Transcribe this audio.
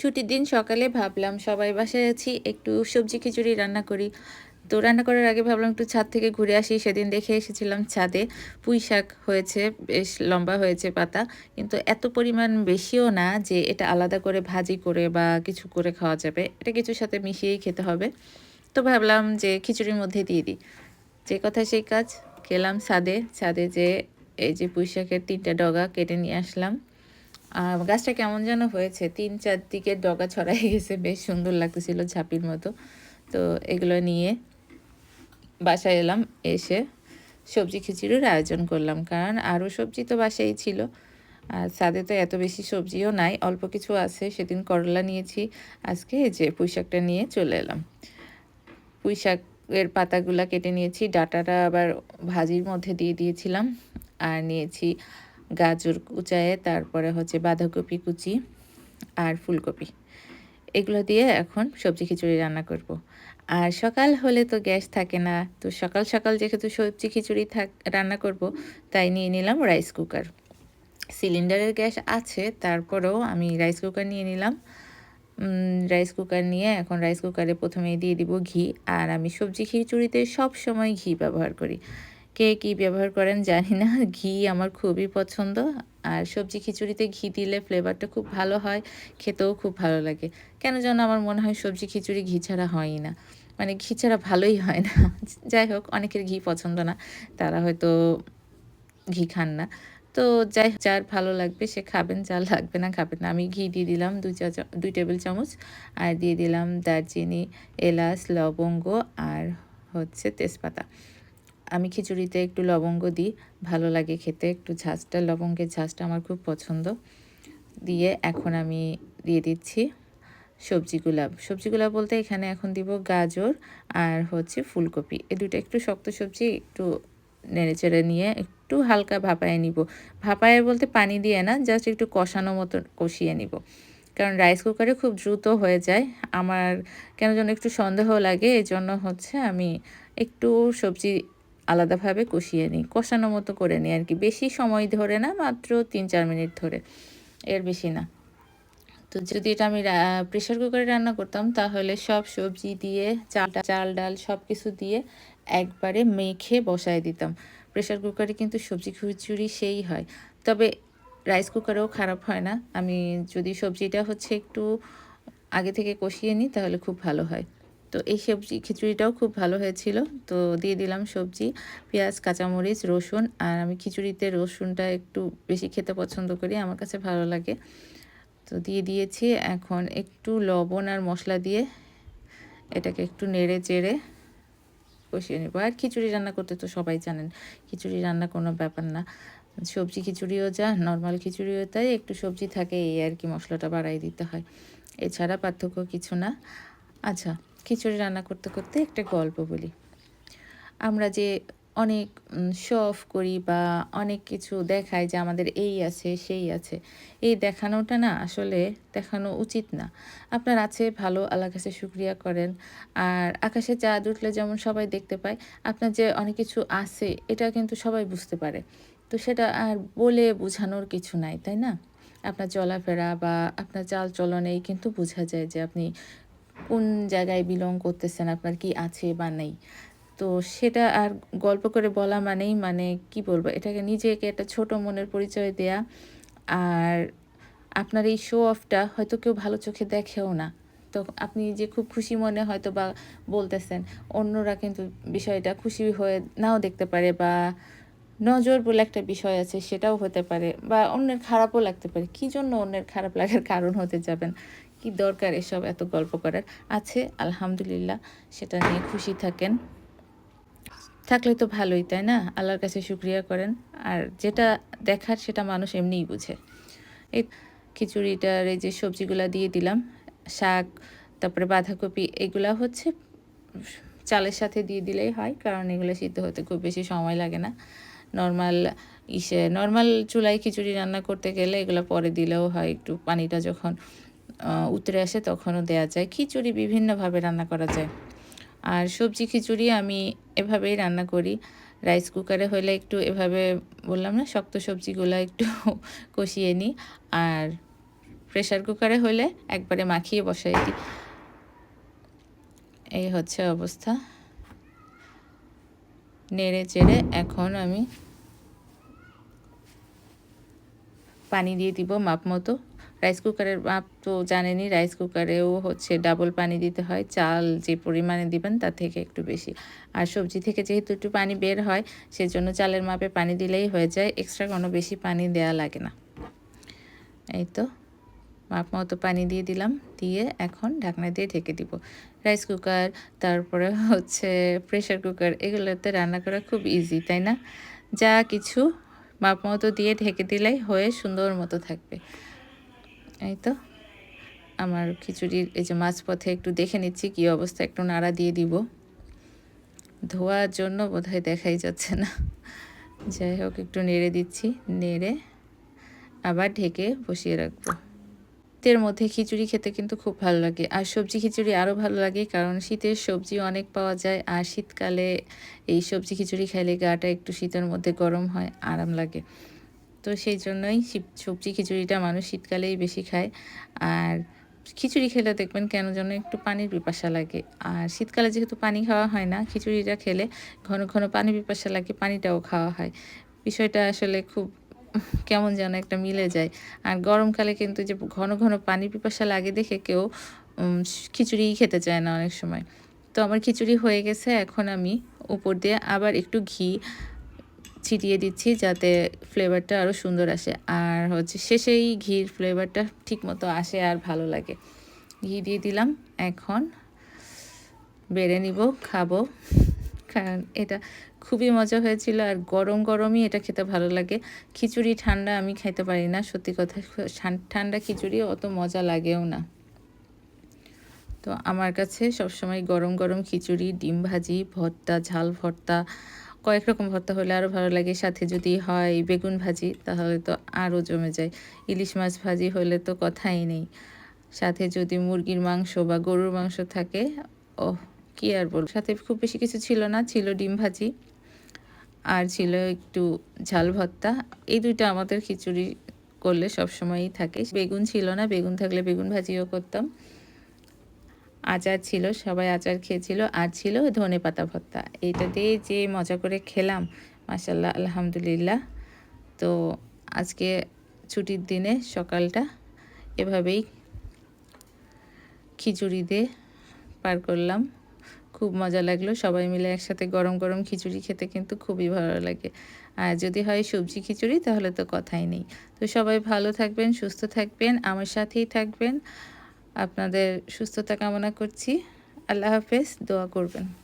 ছুটির দিন সকালে ভাবলাম, সবাই বাসায় আছি, একটু সবজি খিচুড়ি রান্না করি। তো রান্না করার আগে ভাবলাম একটু ছাদ থেকে ঘুরে আসি। সেদিন দেখে এসেছিলাম ছাদে পুঁই শাক হয়েছে, বেশ লম্বা হয়েছে পাতা। কিন্তু এত পরিমাণ বেশিও না যে এটা আলাদা করে ভাজি করে বা কিছু করে খাওয়া যাবে। এটা কিছুর সাথে মিশিয়েই খেতে হবে। তো ভাবলাম যে খিচুড়ির মধ্যে দিয়ে দিই। যে কথা সেই কাজ, খেলাম ছাদে। ছাদে যে এই যে পুঁই শাকের তিনটা ডগা কেটে নিয়ে আসলাম। গাছটা কেমন যেন হয়েছে। তিন চারদিকে ডগা ছড়াই গেছে, বেশ সুন্দর লাগতেছিল ঝাঁপির মতো। তো এগুলো নিয়ে বাসায় এলাম, এসে সবজি খিচুড়ির আয়োজন করলাম। কারণ আরও সবজি তো বাসায় ছিল। আর ছাদে তো এত বেশি সবজিও নাই, অল্প কিছু আছে। সেদিন করলা নিয়েছি, আজকে যে পুঁই শাকটা নিয়ে চলে এলাম। পুঁই শাকের পাতাগুলা কেটে নিয়েছি, ডাটাটা আবার ভাজির মধ্যে দিয়ে দিয়েছিলাম। আর নিয়েছি গাজর কুচায়ে, তারপরে হচ্ছে বাঁধাকপি কুচি আর ফুলকপি। এগুলো দিয়ে এখন সবজি খিচুড়ি রান্না করব। আর সকাল হলে তো গ্যাস থাকে না, তো সকাল সকাল যেহেতু সবজি খিচুড়ি থাক, রান্না করব, তাই নিয়ে নিলাম রাইস কুকার সিলিন্ডারের গ্যাস আছে, তারপরেও আমি রাইস কুকার নিয়ে নিলাম। রাইস কুকার নিয়ে এখন রাইস কুকারে প্রথমে দিয়ে দিব ঘি, আর আমি সবজি খিচুড়িতে সব সময় ঘি ব্যবহার করি। কে কী ব্যবহার করেন জানি না। ঘি আমার খুবই পছন্দ। আর সবজি খিচুড়িতে ঘি দিলে ফ্লেভারটা খুব ভালো হয়, খেতেও খুব ভালো লাগে। কেন যেন আমার মনে হয় সবজি খিচুড়ি ঘি ছাড়া হয়ই না। মানে ঘি ছাড়া ভালোই হয় না। যাই হোক, অনেকের ঘি পছন্দ না, তারা হয়তো ঘি খান না। তো যাই যার ভালো লাগবে সে খাবেন, যার লাগবে না খাবেন না। আমি ঘি দিয়ে দিলাম দুই চা, দুই টেবিল চামচ। আর দিয়ে দিলাম দারচিনি, এলাচ, লবঙ্গ আর হচ্ছে তেজপাতা। আমি খিচুড়িতে একটু লবঙ্গ দিই, ভালো লাগে খেতে। একটু ঝাঁজটা লবঙ্গের ঝাঁজটা আমার খুব পছন্দ। দিয়ে এখন আমি দিয়ে দিচ্ছি সবজিগুলা সবজিগুলা বলতে এখানে এখন দিব গাজর আর হচ্ছে ফুলকপি। এই দুটো একটু শক্ত সবজি, একটু নেড়ে চেড়ে নিয়ে একটু হালকা ভাপায় নিব। ভাপায় বলতে পানি দিয়ে না, জাস্ট একটু কষানো মতো কষিয়ে নিব। কারণ রাইস কুকারে খুব দ্রুত হয়ে যায়। আমার কেন যেন একটু সন্দেহ লাগে এই জন্য হচ্ছে আমি একটু সবজি আলাদাভাবে কষিয়ে নিই। কষানো মতো করে নিই আর কি। বেশি সময় ধরে না, মাত্র তিন চার মিনিট ধরে। এর বেশি না। তো যদি এটা আমি প্রেশার কুকারে রান্না করতাম, তাহলে সব সবজি দিয়ে, চাল চাল ডাল সব কিছু দিয়ে একবারে মেখে বসায় দিতাম। প্রেশার কুকারে কিন্তু সবজি খিচুড়ি সেই হয়। তবে রাইস কুকারেও খারাপ হয় না। আমি যদি সবজিটা হচ্ছে একটু আগে থেকে কষিয়ে নিই, তাহলে খুব ভালো হয়। তো এই সবজি খিচুড়িটাও খুব ভালো হয়েছিল। তো দিয়ে দিলাম সবজি, পেঁয়াজ, কাঁচামরিচ, রসুন, আর আমি খিচুড়িতে রসুনটা একটু বেশি খেতে পছন্দ করি, আমার কাছে ভালো লাগে। তো দিয়ে দিয়েছি এখন একটু লবণ আর মশলা দিয়ে এটাকে একটু নেড়ে চেড়ে কষিয়ে নেব। আর খিচুড়ি রান্না করতে তো সবাই জানেন, খিচুড়ি রান্না কোনো ব্যাপার না। সবজি খিচুড়িও যা, নর্মাল খিচুড়িও তাই, একটু সবজি থাকে, এই আর কি মশলাটা বাড়াই দিতে হয়। এছাড়া পার্থক্য কিছু না। আচ্ছা খিচুড়ি রান্না করতে করতে একটা গল্প বলি। আমরা যে অনেক শো অফ করি বা অনেক কিছু দেখায় যে আমাদের এই আছে, সেই আছে, এই দেখানোটা না আসলে দেখানো উচিত না। আপনার আছে, ভালো, আল্লাহ কাছে শুক্রিয়া করেন। আর আকাশে চাঁদ উঠলে যেমন সবাই দেখতে পায়, আপনার যে অনেক কিছু আছে, এটা কিন্তু সবাই বুঝতে পারে। তো সেটা আর বলে বোঝানোর কিছু নাই, তাই না? আপনার চলাফেরা বা আপনার চাল চলনেই কিন্তু বোঝা যায় যে আপনি কোন জায়গায় বিলং করতেছেন? আপনার কি আছে বা নেই? তো সেটা আর গল্প করে বলা মানেই মানে কি বলব? এটাকে নিজেকে একটা ছোট মনের পরিচয় দেয়া। আর আপনার এই শো অফটা হয়তো কেউ ভালো চোখে দেখেও না। তো আপনি যে খুব খুশি মনে হয়তো বা বলতেছেন, অন্যরা কিন্তু বিষয়টা খুশি হয়ে নাও দেখতে পারে বা নজর বলে একটা বিষয় আছে সেটাও হতে পারে বা অন্যের খারাপও লাগতে পারে। কী জন্য অন্যের খারাপ লাগার কারণ হতে যাবেন? কি দরকার এসব এত গল্প করার? আছে, আলহামদুলিল্লাহ, সেটা নিয়ে খুশি থাকেন। থাকলে তো ভালোই, তাই না? আল্লাহর কাছে শুক্রিয়া করেন। আর যেটা দেখার সেটা মানুষ এমনিই বুঝে। এই খিচুড়িটার এই যে সবজিগুলা দিয়ে দিলাম, শাক, তারপরে বাঁধাকপি, এগুলা হচ্ছে চালের সাথে দিয়ে দিলেই হয়, কারণ এগুলো সিদ্ধ হতে খুব বেশি সময় লাগে না। নর্মাল ইসে, নর্মাল চুলায় খিচুড়ি রান্না করতে গেলে এগুলো পরে দিলেও হয়, একটু পানিটা যখন উতরে আসে তখনও দেওয়া যায়। খিচুড়ি বিভিন্নভাবে রান্না করা যায়। আর সবজি খিচুড়ি আমি এভাবেই রান্না করি। রাইস কুকারে হলে একটু এভাবে বললাম না, শক্ত সবজিগুলো একটু কষিয়ে নিই। আর প্রেশার কুকারে হলে একবারে মাখিয়ে বসাই দিই। এই হচ্ছে অবস্থা। নেড়ে চেড়ে এখন আমি পানি দিয়ে দিব মাপ মতো। রাইস কুকারের মাপ তো জানেনই রাইস কুকারেও হচ্ছে ডাবল পানি দিতে হয়, চাল যে পরিমাণে দিবেন তার থেকে একটু বেশি। আর সবজি থেকে যেহেতু একটু পানি বের হয়, সেজন্য চালের মাপে পানি দিলেই হয়ে যায় এক্সট্রা কোনো বেশি পানি দেওয়া লাগে না। এই তো, মাপ মতো পানি দিয়ে দিলাম, দিয়ে এখন ঢাকনা দিয়ে ঢেকে দিব। রাইস কুকার তারপরে হচ্ছে প্রেশার কুকার এগুলোতে রান্না করা খুব ইজি তাই না? যা কিছু মাপ মতো দিয়ে ঢেকে দিলেই হয়ে সুন্দর মতো থাকবে। এই তো। আমার খিচুড়ির এই যে মাঝপথে একটু দেখে নিচ্ছি কি অবস্থা, একটু নাড়া দিয়ে দিব। ধোয়ার জন্য বোধহয় দেখাই যাচ্ছে না। যাই হোক, একটু নেড়ে দিচ্ছি, নেড়ে আবার ঢেকে বসিয়ে রাখব। শীতের মধ্যে খিচুড়ি খেতে কিন্তু খুব ভালো লাগে। আর সবজি খিচুড়ি আরও ভালো লাগে, কারণ শীতের সবজি অনেক পাওয়া যায়, আর শীতকালে এই সবজি খিচুড়ি খাইলে গাটা একটু শীতের মধ্যে গরম হয়, আরাম লাগে। তো সেই জন্যই সবজি খিচুড়িটা মানুষ শীতকালেই বেশি খায়। আর খিচুড়ি খেলে দেখবেন কেন যেন একটু পানির পিপাসা লাগে। আর শীতকালে যেহেতু পানি খাওয়া হয় না খিচুড়িটা খেলে ঘন ঘন পানি পিপাসা লাগে, পানিটাও খাওয়া হয়। বিষয়টা আসলে খুব কেমন যেন একটা মিলে যায়। আর গরমকালে কিন্তু যে ঘন ঘন পানি পিপাসা লাগে দেখে কেউ খিচুড়ি খেতে চায় না অনেক সময়। তো আমার খিচুড়ি হয়ে গেছে, এখন আমি উপর দিয়ে আবার একটু ঘি ছিটিয়ে দিচ্ছি যাতে ফ্লেভারটা আরও সুন্দর আসে। আর হচ্ছে শেষেই ঘির ফ্লেভারটা ঠিক মতো আসে আর ভালো লাগে। ঘি দিয়ে দিলাম, এখন বেড়ে নিব, খাব। কারণ এটা খুবই মজা হয়েছিল আর গরম গরমই এটা খেতে ভালো লাগে। খিচুড়ি ঠান্ডা আমি খাইতে পারি না, সত্যি কথা। ঠান্ডা খিচুড়ি অত মজা লাগেও না। তো আমার কাছে সবসময় গরম গরম খিচুড়ি, ডিম ভাজি, ভর্তা, ঝাল ভর্তা কয়েক রকম ভর্তা হলে আরও ভালো লাগে। সাথে যদি হয় বেগুন ভাজি, তাহলে তো আরও জমে যায়। ইলিশ মাছ ভাজি হলে তো কথাই নেই। সাথে যদি মুরগির মাংস বা গরুর মাংস থাকে ও কি আর বল সাথে খুব বেশি কিছু ছিল না, ছিল ডিম ভাজি আর ছিল একটু ঝাল ভর্তা। এই দুইটা আমাদের খিচুড়ি করলে সব সময়ই থাকে। বেগুন ছিল না, বেগুন থাকলে বেগুন ভাজিও করতাম। আচার ছিল, সবাই আচার খেয়েছিল, আর ছিল ধনে পাতা ভর্তা। এইটা দিয়ে যে মজা করে খেলাম মাসাল্লাহ আলহামদুলিল্লাহ। তো আজকে ছুটির দিনে সকালটা এভাবেই খিচুড়ি দিয়ে পার করলাম। খুব মজা লাগল, সবাই মিলে একসাথে গরম গরম খিচুড়ি খেতে কিন্তু খুবই ভালো লাগে। আর যদি হয় সবজি খিচুড়ি, তাহলে তো কথাই নেই। তো সবাই ভালো থাকবেন, সুস্থ থাকবেন, আমার সাথেই থাকবেন। আপনাদের সুস্থতা কামনা করছি। আল্লাহ হাফেজ দোয়া করবেন।